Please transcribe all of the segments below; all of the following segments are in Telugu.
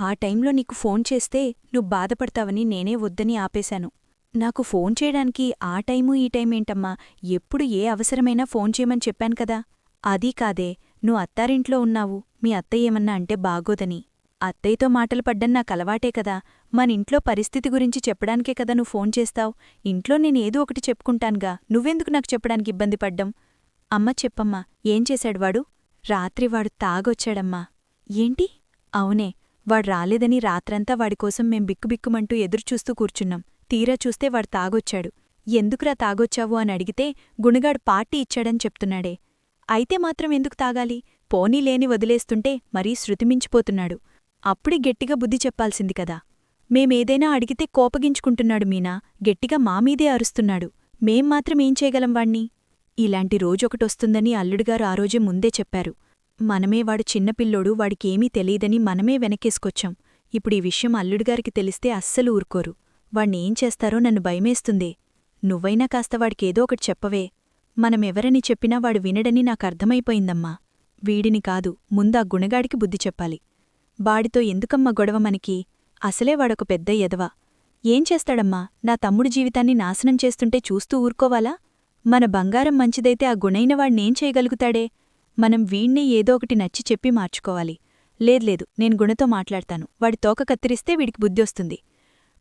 ఆ టైంలో నీకు ఫోన్ చేస్తే నువ్వు బాధపడతావని నేనే వద్దని ఆపేశాను. నాకు ఫోన్ చేయడానికి ఆ టైము ఈ టైమేంటమ్మా ఎప్పుడు ఏ అవసరమైనా ఫోన్ చేయమని చెప్పాను కదా. అదీ కాదే నువ్వు అత్తారింట్లో ఉన్నావు. మీ అత్తయ్య ఏమన్నా అంటే బాగోదని. అత్తయ్యతో మాటలు పడ్డం నాకు అలవాటే కదా. మనింట్లో పరిస్థితి గురించి చెప్పడానికే కదా నువ్వు ఫోన్ చేస్తావు. ఇంట్లో నేనేదో ఒకటి చెప్పుకుంటానుగా. నువ్వెందుకు నాకు చెప్పడానికి ఇబ్బంది పడ్డం? అమ్మ చెప్పమ్మా ఏం చేశాడు వాడు? రాత్రి వాడు తాగొచ్చాడమ్మా. ఏంటి? అవునే వాడు రాలేదని రాత్రంతా వాడికోసం మేం బిక్కుబిక్కుమంటూ ఎదురుచూస్తూ కూర్చున్నాం. తీరా చూస్తే వాడు తాగొచ్చాడు. ఎందుకురా తాగొచ్చావు? అని అడిగితే గుణగాడు పార్టీ ఇచ్చాడని చెప్తున్నాడే. అయితే మాత్రం ఎందుకు తాగాలి? పోనీ లేని వదిలేస్తుంటే మరీ శృతిమించిపోతున్నాడు. అప్పుడే గట్టిగా బుద్ధి చెప్పాల్సింది కదా. మేమేదైనా అడిగితే కోపగించుకుంటున్నాడు మీనా. గట్టిగా మామీదే అరుస్తున్నాడు. మేం మాత్రం ఏం చేయగలం వాణ్ణి? ఇలాంటి రోజొకటొస్తుందని అల్లుడుగారు ఆ రోజే ముందే చెప్పారు. మనమే వాడు చిన్నపిల్లోడు వాడికేమీ తెలీదని మనమే వెనకేసుకొచ్చాం. ఇప్పుడు ఈ విషయం అల్లుడుగారికి తెలిస్తే అస్సలు ఊరుకోరు. వాణ్ణేం చేస్తారో నన్ను భయమేస్తుంది. నువ్వైనా కాస్త వాడికేదో ఒకటి చెప్పవే. మనమెవరని చెప్పినా వాడు వినడని నాకర్థమైపోయిందమ్మా. వీడిని కాదు ముందా గుణగాడికి బుద్ధి చెప్పాలి. వాడితో ఎందుకమ్మా గొడవ మనకి? అసలే వాడొక పెద్ద ఎదవా. ఏం చేస్తాడమ్మా? నా తమ్ముడి జీవితాన్ని నాశనం చేస్తుంటే చూస్తూ ఊరుకోవాలా? మన బంగారం మంచిదైతే ఆ గుణైన వాణ్ణేం చేయగలుగుతాడే? మనం వీణ్ణే ఏదో ఒకటి నచ్చి చెప్పి మార్చుకోవాలి. లేద్లేదు నేను గుణతో మాట్లాడతాను. వాడి తోక కత్తిరిస్తే వీడికి బుద్ధొస్తుంది.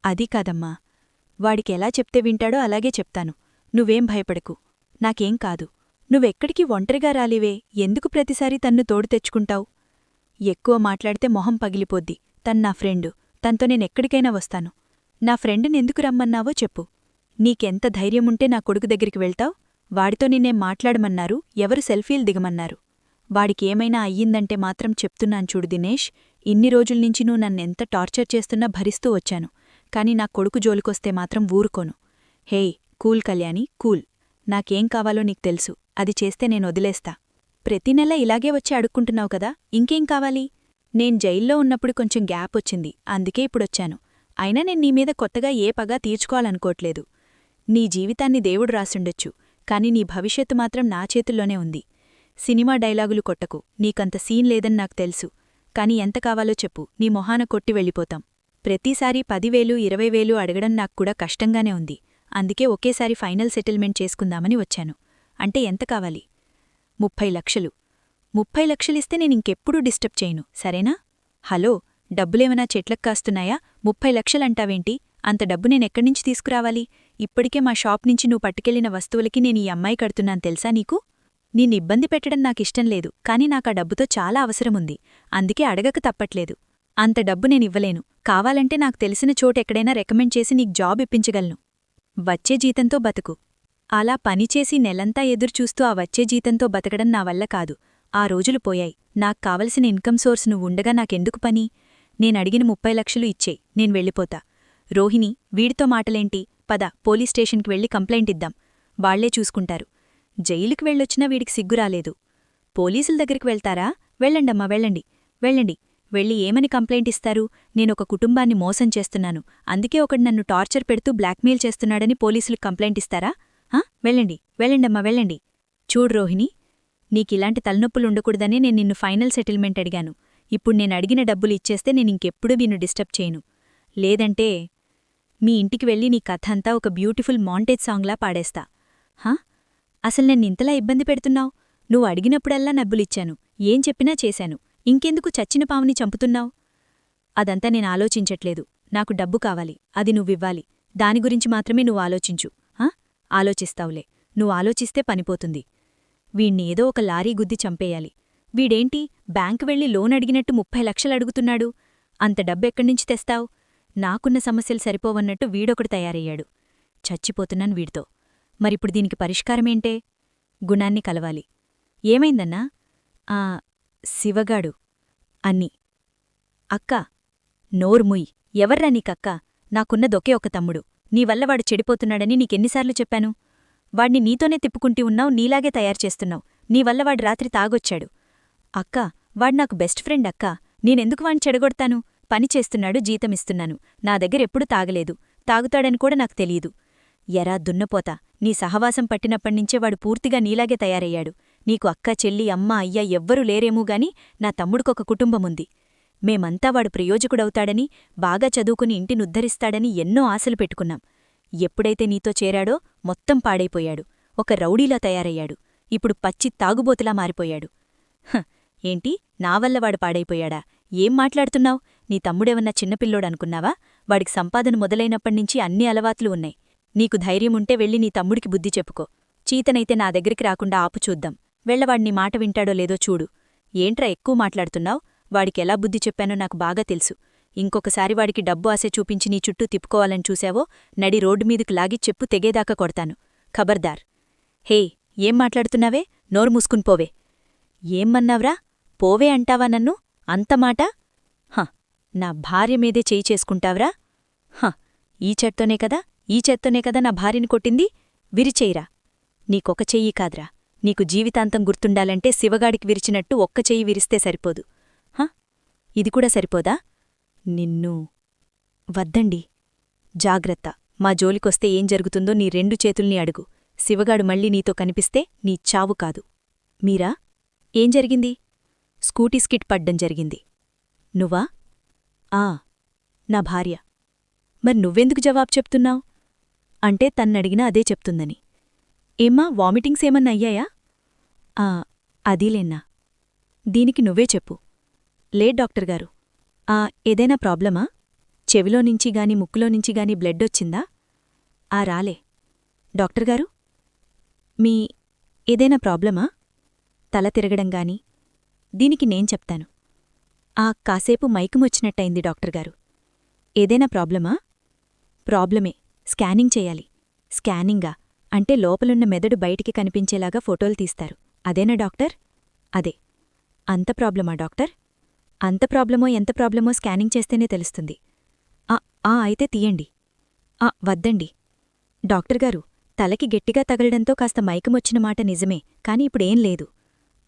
అది కాదమ్మా. వాడికెలా చెప్తే వింటాడో అలాగే చెప్తాను. నువ్వేం భయపడకు. నాకేం కాదు. నువ్వెక్కడికి ఒంటరిగా రాలివే? ఎందుకు ప్రతిసారి తన్ను తోడు తెచ్చుకుంటావు? ఎక్కువ మాట్లాడితే మొహం పగిలిపోద్ది. తన్ నా ఫ్రెండు. తనతో నేనెక్కడికైనా వస్తాను. నా ఫ్రెండునెందుకు రమ్మన్నావో చెప్పు. నీకెంత ధైర్యముంటే నా కొడుకు దగ్గరికి వెళ్తావు? వాడితో నిన్నే మాట్లాడమన్నారు? ఎవరు సెల్ఫీలు దిగమన్నారు? వాడికేమైనా అయ్యిందంటే మాత్రం చెప్తున్నాను చూడు దినేష్. ఇన్ని రోజుల్నించి నువ్వు నన్నెంత టార్చర్ చేస్తున్నా భరిస్తూ వచ్చాను. కాని నా కొడుకు జోలికొస్తే మాత్రం ఊరుకోను. Hey cool Kalyani cool. నాకేం కావాలో నీకు తెలుసు. అది చేస్తే నేను వదిలేస్తా. ప్రతి నెల ఇలాగే వచ్చి అడుక్కుంటున్నావు కదా ఇంకేం కావాలి? నేను జైల్లో ఉన్నప్పుడు కొంచెం గ్యాప్ వచ్చింది. అందుకే ఇప్పుడొచ్చాను. అయినా నేను నీ మీద కొత్తగా ఏ పగా తీర్చుకోవాలనుకోట్లేదు నీ జీవితాన్ని దేవుడు రాసుండొచ్చు. కాని నీ భవిష్యత్తు మాత్రం నా చేతుల్లోనే ఉంది. సినిమా డైలాగులు కొట్టకు. నీకంత సీన్ లేదని నాకు తెలుసు. కాని ఎంత కావాలో చెప్పు. నీ మొహాన కొట్టి వెళ్ళిపోతాం. ప్రతిసారీ పదివేలు ఇరవై వేలు అడగడం నాకు కూడా కష్టంగానే ఉంది. అందుకే ఒకేసారి ఫైనల్ సెటిల్మెంట్ చేసుకుందామని వచ్చాను. అంటే ఎంత కావాలి? ముప్పై లక్షలు. ముప్పై లక్షలిస్తే నేనింకెప్పుడూ డిస్టర్బ్ చేయను. సరేనా? హలో డబ్బులేమైనా చెట్లకు కాస్తున్నాయా? ముప్పై లక్షలంటావేంటి? అంత డబ్బు నేనెక్కడ్నించి తీసుకురావాలి? ఇప్పటికే మా షాప్ నుంచి నువ్వు పట్టుకెళ్ళిన వస్తువులకి నేను ఈ అమ్మాయి కడుతున్నాను తెలుసా నీకు? నిన్నిబ్బంది పెట్టడం నాకిష్టం లేదు కాని నాకా డబ్బుతో చాలా అవసరముంది. అందుకే అడగక తప్పట్లేదు. అంత డబ్బు నేనివ్వలేను. కావాలంటే నాకు తెలిసిన చోటెక్కడైనా రికమెండ్ చేసి నీకు జాబ్ ఇప్పించగలను. వచ్చే జీతంతో బతుకు. అలా పనిచేసి నెలంతా ఎదురుచూస్తూ ఆ వచ్చే జీతంతో బతకడం నా వల్ల కాదు. ఆ రోజులు పోయాయి. నాకు కావలసిన ఇన్కమ్ సోర్స్ నువ్వుండగా నాకెందుకు పని? నేనడిగిన ముప్పై లక్షలు ఇచ్చే. నేను వెళ్ళిపోతా. రోహిణి వీడితో మాటలేంటి? పద పోలీస్ స్టేషన్కి వెళ్ళి కంప్లైంట్ ఇద్దాం. వాళ్ళే చూసుకుంటారు. జైలుకి వెళ్ళొచ్చినా వీడికి సిగ్గురాలేదు పోలీసుల దగ్గరికి వెళ్తారా? వెళ్ళండమ్మా వెళ్ళండి. వెళ్ళండి. వెళ్ళి ఏమని కంప్లైంట్ ఇస్తారు? నేనొక కుటుంబాన్ని మోసం చేస్తున్నాను. అందుకే ఒకడు నన్ను టార్చర్ పెడుతూ బ్లాక్మెయిల్ చేస్తున్నాడని పోలీసులకు కంప్లైంట్ ఇస్తారా? ఆ? వెళ్ళండి. వెళ్ళండమ్మా వెళ్ళండి. చూడు రోహిణి నీకిలాంటి తలనొప్పులుండకూడదనే నేను నిన్ను ఫైనల్ సెటిల్మెంట్ అడిగాను. ఇప్పుడు నేను అడిగిన డబ్బులు ఇచ్చేస్తే నేనింకెప్పుడూ నిన్ను డిస్టర్బ్ చేయను. లేదంటే మీ ఇంటికి వెళ్ళి నీ కథ అంతా ఒక బ్యూటిఫుల్ మాంటేజ్ సాంగ్లా పాడేస్తా. హా? అసలు నన్నింతలా ఇబ్బంది పెడుతున్నావు? నువ్వు అడిగినప్పుడల్లా నబ్బులిచ్చాను ఏం చెప్పినా చేశాను. ఇంకెందుకు చచ్చిన పావుని చంపుతున్నావు? అదంతా నేను ఆలోచించట్లేదు. నాకు డబ్బు కావాలి. అది నువ్వివ్వాలి. దాని గురించి మాత్రమే నువ్వు ఆలోచించు. ఆ? ఆలోచిస్తావులే. నువ్వు ఆలోచిస్తే పనిపోతుంది. వీణ్ణి ఏదో ఒక లారీ గుద్ది చంపేయాలి. వీడేంటి? బ్యాంకు వెళ్ళి లోన్ అడిగినట్టు ముప్పై లక్షలు అడుగుతున్నాడు. అంత డబ్బెక్కడ్నించి తెస్తావు? నాకున్న సమస్యలు సరిపోవన్నట్టు వీడొకడు తయారయ్యాడు. చచ్చిపోతున్నాను వీడితో. మరిప్పుడు దీనికి పరిష్కారమేంటే గుణాన్ని కలవాలి. ఏమైందన్నా? ఆ శివగాడు అన్ని అక్క నోర్ముయ్ ఎవర్రా నీకక్క? నాకున్నదొకే ఒక తమ్ముడు. నీవల్లవాడు చెడిపోతున్నాడని నీకెన్నిసార్లు చెప్పాను. వాణ్ణి నీతోనే తిప్పుకుంటూ ఉన్నావు నీలాగే తయారు చేస్తున్నావు. నీవల్లవాడు రాత్రి తాగొచ్చాడు. అక్క వాడు నాకు బెస్ట్ ఫ్రెండ్ అక్క. నేనెందుకు వాణ్ణి చెడగొడతాను? పని చేస్తున్నాడు జీతమిస్తున్నాను నా దగ్గరెప్పుడు తాగలేదు. తాగుతాడని కూడా నాకు తెలియదు. ఎరా దున్నపోతా నీ సహవాసం పట్టినప్పటినుంచే వాడు పూర్తిగా నీలాగే తయారయ్యాడు. నీకు అక్క చెల్లి అమ్మ అయ్య ఎవ్వరూ లేరేమూగాని నా తమ్ముడికొక కుటుంబముంది. మేమంతా వాడు ప్రయోజకుడవుతాడని బాగా చదువుకుని ఇంటినుద్ధరిస్తాడని ఎన్నో ఆశలు పెట్టుకున్నాం. ఎప్పుడైతే నీతో చేరాడో మొత్తం పాడైపోయాడు. ఒక రౌడీలా తయారయ్యాడు. ఇప్పుడు పచ్చి తాగుబోతులా మారిపోయాడు. హ, ఏంటి? నా వల్ల వాడు పాడైపోయాడా? ఏం మాట్లాడుతున్నావు? నీ తమ్ముడేమన్నా చిన్నపిల్లోడనుకున్నావా? వాడికి సంపాదన మొదలైనప్పటినుంచి అన్ని అలవాట్లు ఉన్నాయి. నీకు ధైర్యముంటే వెళ్ళి నీ తమ్ముడికి బుద్ధి చెప్పుకో. చీతనైతే నా దగ్గరికి రాకుండా ఆపు చూద్దాం. మాట వింటాడో లేదో చూడు. ఏంట్రా ఎక్కువ మాట్లాడుతున్నావు? వాడికెలా బుద్ధి చెప్పానో నాకు బాగా తెలుసు. ఇంకొకసారి వాడికి డబ్బు ఆశ చూపించి నీ చుట్టూ తిప్పుకోవాలని చూశావో నడి రోడ్డు మీదకు లాగి చెప్పు తెగేదాకా కొడతాను. ఖబర్దార్. హే ఏం మాట్లాడుతున్నావే? నోరు మూసుకుని పోవే. ఏమ్మన్నావ్రా? పోవే అంటావా నన్ను? అంత మాట? హ నా భార్య మీదే చేయి చేసుకుంటావ్రా? హ ఈ చెట్తోనే కదా? ఈ చెత్తనే కదా నా భార్యని కొట్టింది? విరిచెయ్యిరా నీకొక చెయ్యి కాదురా. నీకు జీవితాంతం గుర్తుండాలంటే శివగాడికి విరిచినట్టు ఒక్క చెయ్యి విరిస్తే సరిపోదు. హ? ఇది కూడా సరిపోదా? నిన్ను. వద్దండి. జాగ్రత్త. మా జోలికొస్తే ఏం జరుగుతుందో నీ రెండు చేతుల్ని అడుగు. శివగాడు మళ్ళీ నీతో కనిపిస్తే నీ చావు కాదు. మీరా? ఏం జరిగింది? స్కూటీ స్కిట్ పడ్డం జరిగింది. నువ్వా? ఆ. నా భార్య. మరి నువ్వెందుకు జవాబు చెప్తున్నావ్? అంటే తన్నడిగినా అదే చెప్తుందని. ఏమ్మా వామిటింగ్స్ ఏమన్నా అయ్యాయా? ఆ అదీలేన్నా. దీనికి నువ్వే చెప్పు. లే డాక్టర్ గారు. ఆ ఏదైనా ప్రాబ్లమా? చెవిలో నుంచి గాని ముక్కులో నుంచి గాని బ్లడొచ్చిందా ఆ రాలే. డాక్టర్ గారు మీ ఏదైనా ప్రాబ్లమా? తల తిరగడం గాని. దీనికి నేను చెప్తాను. ఆ కాసేపు మైకమొచ్చినట్టయింది డాక్టర్ గారు. ఏదైనా ప్రాబ్లమా? ప్రాబ్లమే. స్కానింగ్ చేయాలి. స్కానింగా అంటే లోపలున్న మెదడు బయటికి కనిపించేలాగా ఫోటోలు తీస్తారు. అదేనా డాక్టర్? అదే. అంత ప్రాబ్లమా డాక్టర్? అంత ప్రాబ్లమో ఎంత ప్రాబ్లమో స్కానింగ్ చేస్తేనే తెలుస్తుంది. ఆ ఆ అయితే తీయండి. ఆ వద్దండి. డాక్టర్ గారు తలకి గట్టిగా తగలడంతో కాస్త మైకమొచ్చిన మాట నిజమే కాని ఇప్పుడేం లేదు.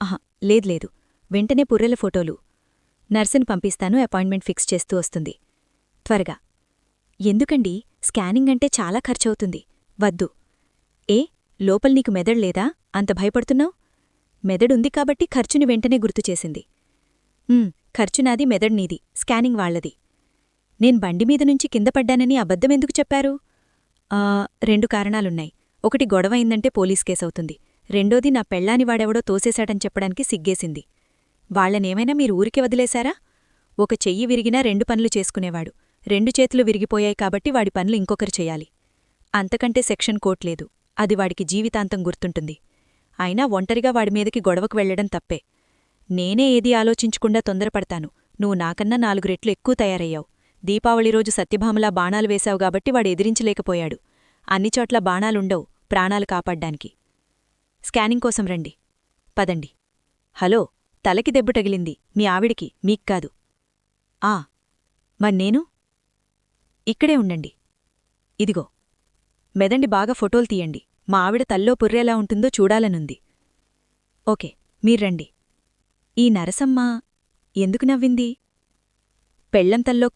ఆహా లేద్లేదు వెంటనే పుర్రెల ఫోటోలు. నర్సును పంపిస్తాను అపాయింట్మెంట్ ఫిక్స్ చేస్తూ వస్తుంది. త్వరగా. ఎందుకండి? స్కానింగ్ అంటే చాలా ఖర్చవుతుంది. వద్దు. ఏ? లోపల నీకు మెదడులేదా అంత భయపడుతున్నావు? మెదడుంది కాబట్టి ఖర్చుని వెంటనే గుర్తుచేసింది ఖర్చు నాది మెదడు నీది. స్కానింగ్ వాళ్ళది నేను బండిమీద నుంచి కింద పడ్డానని అబద్ధమెందుకు చెప్పారు? ఆ రెండు కారణాలున్నాయి. ఒకటి గొడవయిందంటే పోలీస్ కేసవుతుంది. రెండోది నా పెళ్ళాని వాడెవడో తోసేశాడని చెప్పడానికి సిగ్గేసింది. వాళ్ళనేమైనా మీరు ఊరికి వదిలేశారా? ఒక చెయ్యి విరిగినా రెండు పనులు చేసుకునేవాడు. రెండు చేతులు విరిగిపోయాయి కాబట్టి వాడి పనులు ఇంకొకరు చేయాలి. అంతకంటే సెక్షన్ కోట్ లేదు. అది వాడికి జీవితాంతం గుర్తుంటుంది. అయినా ఒంటరిగా వాడి మీదకి గొడవకు వెళ్ళడం తప్పే. నేనే ఏది ఆలోచించకుండా తొందరపడతాను. నువ్వు నాకన్నా నాలుగు రెట్లు ఎక్కువ తయారయ్యావు. దీపావళి రోజు సత్యభామలా బాణాలు వేశావు కాబట్టి వాడు ఎదిరించలేకపోయాడు. అన్ని చోట్ల బాణాలుండవు ప్రాణాలు కాపాడ్డానికి. స్కానింగ్ కోసం రండి. పదండి. హలో తలకి దెబ్బ తగిలింది. మీ ఆవిడికి మీక్కాదు. ఆ మన్నేను ఇక్కడే ఉండండి. ఇదిగో మెదండి బాగా ఫోటోలు తీయండి. మా ఆవిడ తల్లో పుర్రేలా ఉంటుందో చూడాలనుంది. ఓకే మీర్రండి ఈ నరసమ్మ ఎందుకు నవ్వింది? పెళ్ళం తల్లో